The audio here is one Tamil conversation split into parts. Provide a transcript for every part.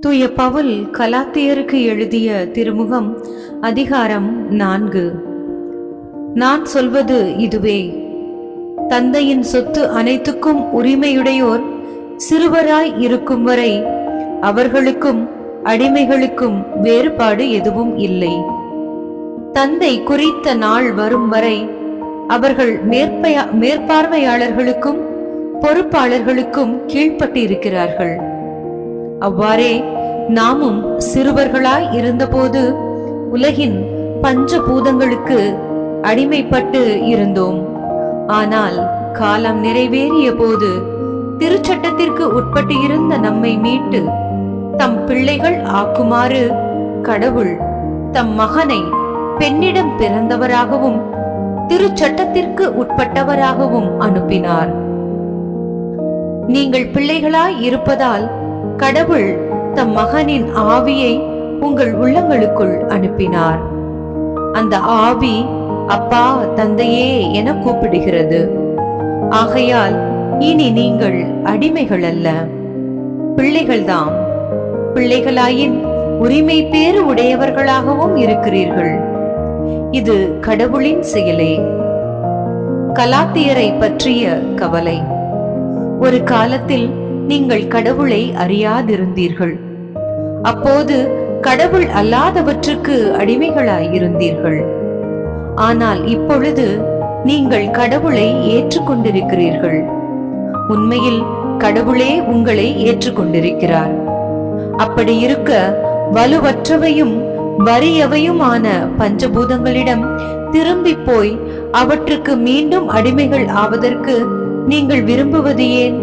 தூய பவுல் கலாத்தியருக்கு எழுதிய திருமுகம் அதிகாரம் நான்கு. நான் சொல்வது இதுவே. தந்தையின் சொத்து அனைத்துக்கும் உரிமையுடையோர் சிறுவராய் இருக்கும் வரை அவர்களுக்கும் அடிமைகளுக்கும் வேறுபாடு எதுவும் இல்லை. தந்தை குறித்த நாள் வரும் வரை அவர்கள் மேற்பையா மேற்பார்வையாளர்களுக்கும் பொறுப்பாளர்களுக்கும் கீழ்ப்பட்டிருக்கிறார்கள். அவ்வாறே நாமும் சிறுவர்களாய் இருந்தபோது உலகின் பஞ்சபூதங்களுக்கு அடிமைப்பட்டு இருந்தோம். ஆனால் காலம் நிறைவேறிய போது திருச்சட்டத்திற்கு உட்பட்டு இருந்த நம்மை மீட்டு தம் பிள்ளைகள் ஆக்குமாறு கடவுள் தம் மகனை பெண்ணிடம் பிறந்தவராகவும் திருச்சட்டத்திற்கு உட்பட்டவராகவும் அனுப்பினார். நீங்கள் பிள்ளைகளாய் இருப்பதால் கடவுள் தம் மகனின் ஆவியை உங்கள் உள்ளங்களுக்குள் அனுப்பினார். அந்த ஆவி அப்பா தந்தையே என கூப்பிடுகிறது. ஆகையால் இனி நீங்கள் அடிமைகள் அல்ல. பிள்ளைகள்தாம். பிள்ளைகளாயின் உரிமை பேறு உடையவர்களாகவும் இருக்கிறீர்கள். இது கடவுளின் செயலே. கலாத்தியரை பற்றிய கவலை. ஒரு காலத்தில் நீங்கள் கடவுளை அறியாதிருந்தீர்கள். அப்போது கடவுள் அல்லாதவற்றுக்கு அடிமைகளாய் இருந்தீர்கள். ஆனால் இப்பொழுது நீங்கள் கடவுளை ஏற்றுக்கொண்டிருக்கிறீர்கள். உண்மையில் கடவுளே உங்களை ஏற்றுக்கொண்டிருக்கிறார். அப்படி இருக்க வலுவற்றவையும் வறியவையுமான பஞ்சபூதங்களிடம் திரும்பி போய் அவற்றுக்கு மீண்டும் அடிமைகள் ஆவதற்கு நீங்கள் விரும்புவது ஏன்?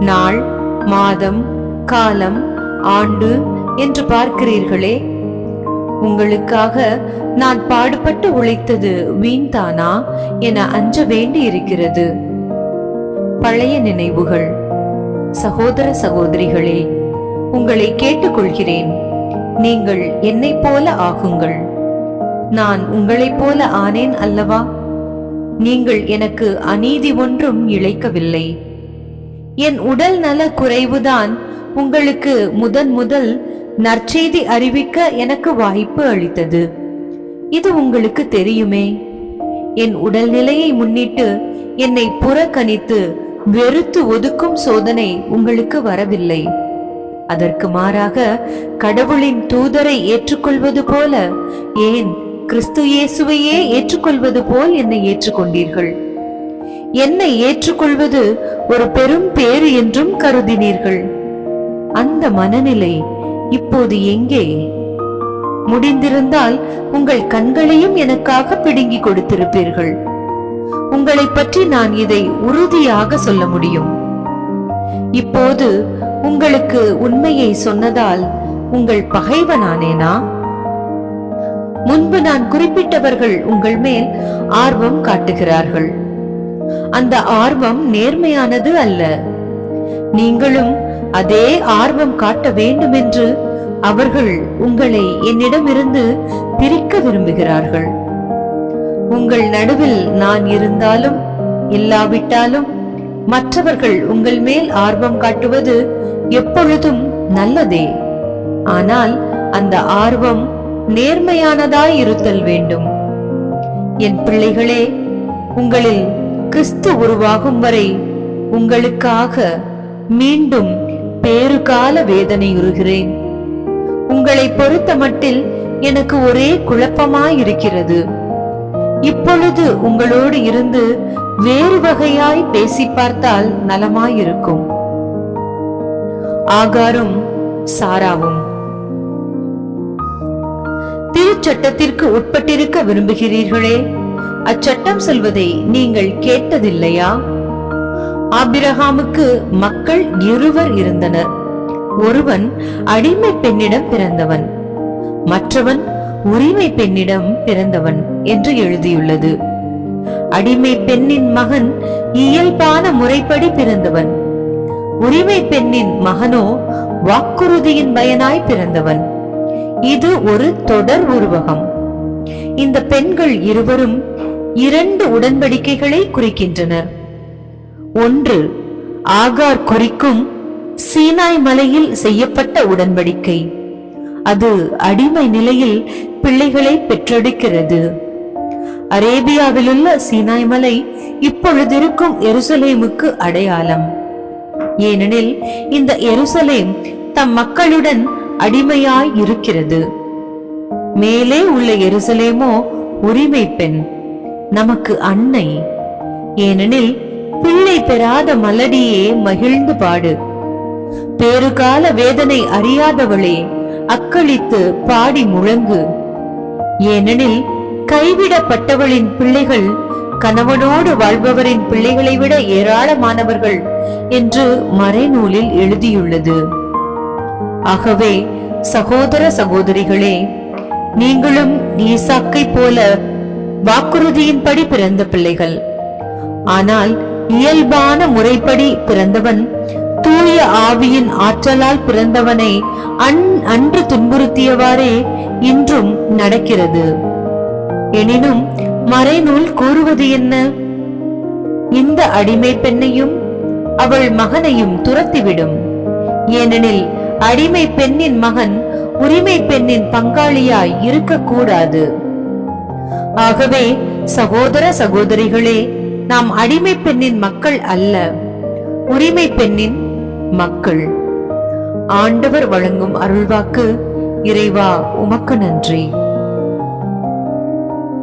நாள் மாதம் காலம் ஆண்டு என்று பார்க்கிறீர்களே. உங்களுக்காக நான் பாடுபட்டு உழைத்தது வீண்தானா என அஞ்ச வேண்டி இருக்கிறது பழைய நினைவுகள். சகோதர சகோதரிகளே உங்களை கேட்டுக்கொள்கிறேன். நீங்கள் என்னைப் போல ஆகுங்கள். நான் உங்களைப் போல ஆனேன் அல்லவா? நீங்கள் எனக்கு அநீதி ஒன்றும் இழைக்கவில்லை. என் உடல் நல குறைவுதான். உங்களுக்கு முதன் முதல் நற்செய்தி அறிவிக்க எனக்கு வாய்ப்பு அளித்தது. இது உங்களுக்கு தெரியுமே. என் உடல்நிலையை முன்னிட்டு என்னை புறக்கணித்து வெறுத்து ஒதுக்கும் சோதனை உங்களுக்கு வரவில்லை. அதற்கு மாறாக கடவுளின் தூதரை ஏற்றுக்கொள்வது போல ஏன் கிறிஸ்து இயேசுவையே ஏற்றுக்கொள்வது போல் என்னை ஏற்றுக்கொண்டீர்கள்? என்னை ஏற்றுக்கொள்வது ஒரு பெரும் பேறு என்றும் கருதினீர்கள். அந்த மனநிலை இப்போது எங்கே? முடிந்திருந்தால் உங்கள் கண்களையும் எனக்காக பிடுங்கி கொடுத்திருப்பீர்கள். உங்களை பற்றி நான் இதை உறுதியாக சொல்ல முடியும். இப்போது உங்களுக்கு உண்மையை சொன்னதால் உங்கள் பகைவனானேனா? முன்பு நான் குறிப்பிட்டவர்கள் உங்கள் மேல் ஆர்வம் காட்டுகிறார்கள். அந்த ஆர்வம் நேர்மையானது அல்ல. நீங்களும் அதே ஆர்வம் காட்ட வேண்டும் என்று அவர்கள் உங்களை என்னிடமிருந்து பிரிக்க விரும்புகிறார்கள். உங்கள் நடுவில் நான் இருந்தாலும் இல்லாவிட்டாலும் மற்றவர்கள் உங்கள் மேல் ஆர்வம் காட்டுவது எப்பொழுதும் நல்லதே. ஆனால் அந்த ஆர்வம் நேர்மையானதாய் இருத்தல் வேண்டும். என் பிள்ளைகளே உங்களில் கிறிஸ்து உருவாகும் வரை உங்களுக்காக மீண்டும் பேறுகால வேதனையுறுகிறேன் உங்களை பொறுத்த மட்டில் எனக்கு ஒரே குழப்பமாயிருக்கிறது. இப்பொழுது உங்களோடு இருந்து வேறு வகையாய் பேசி பார்த்தால் நலமாயிருக்கும். ஆகாரும் சாராவும். திருச்சட்டத்திற்கு உட்பட்டிருக்க விரும்புகிறீர்களே? அச்சட்டம் சொல்வதை நீங்கள் கேட்டதில்லையா? ஆபிரகாமுக்கு மக்கள் இருவர் இருந்தனர். ஒருவன் அடிமை பெண்ணிடம் பிறந்தவன் மற்றவன் உரிமை பெண்ணிடம் பிறந்தவன் என்று எழுதியுள்ளது. அடிமை பெண்ணின் மகன் இயல்பான முறைப்படி பிறந்தவன் உரிமை பெண்ணின் மகனோ வாக்குறுதியின் பயனாய் பிறந்தவன். இது ஒரு தொடர் உருவகம். இந்த பெண்கள் இருவரும் இரண்டு உடன்படிக்கைகளை குறிக்கின்றனர். ஒன்று ஆகார் குறிக்கும் சீனாய் மலையில் செய்யப்பட்ட உடன்படிக்கை. அது அடிமை நிலையில் பிள்ளைகளை பெற்றெடுக்கிறது. அரேபியாவிலுள்ள சீனாய் மலை இப்பொழுதிருக்கும் எருசலேமுக்கு அடையாளம். ஏனெனில் இந்த எருசலேம் தம் மக்களுடன் அடிமையாய் இருக்கிறது. மேலே உள்ள எருசலேமோ உரிமை பெண். நமக்கு அன்னை. ஏனெனில் பிள்ளை பெறாத மலடியே மகிழ்ந்து பாடு. பேறுகால வேதனை அறியாதவளே அக்களித்து பாடி முழங்கு. ஏனெனில் கைவிடப்பட்டவளின் பிள்ளைகள் கணவனோடு வாழ்பவரின் பிள்ளைகளை விட ஏராளமானவர்கள் என்று மறைநூலில் எழுதியுள்ளது. ஆகவே சகோதர சகோதரிகளே நீங்களும் ஈசாக்கை போல வாக்குறுதியின்படி பிறந்த பிள்ளைகள். ஆனால் இயல்பான முறைப்படி பிறந்தவன் தூய ஆவியின் ஆற்றலால் பிறந்தவனை அன் அன்று துன்புறுத்தியவாறே இன்றும் நடக்கிறது. எனினும் மறைநூல் கூறுவது என்ன? இந்த அடிமை பெண்ணையும் அவள் மகனையும் துரத்திவிடும். ஏனெனில் அடிமை பெண்ணின் மகன் உரிமை பெண்ணின் பங்காளியாய் இருக்கக்கூடாது. ஆகவே சகோதர சகோதரிகளே நாம் அடிமை பெண்ணின் மக்கள் அல்ல உரிமை பெண்ணின் மக்கள். ஆண்டவர் வழங்கும் அருள்வாக்கு இறைவா உமக்கு நன்றி.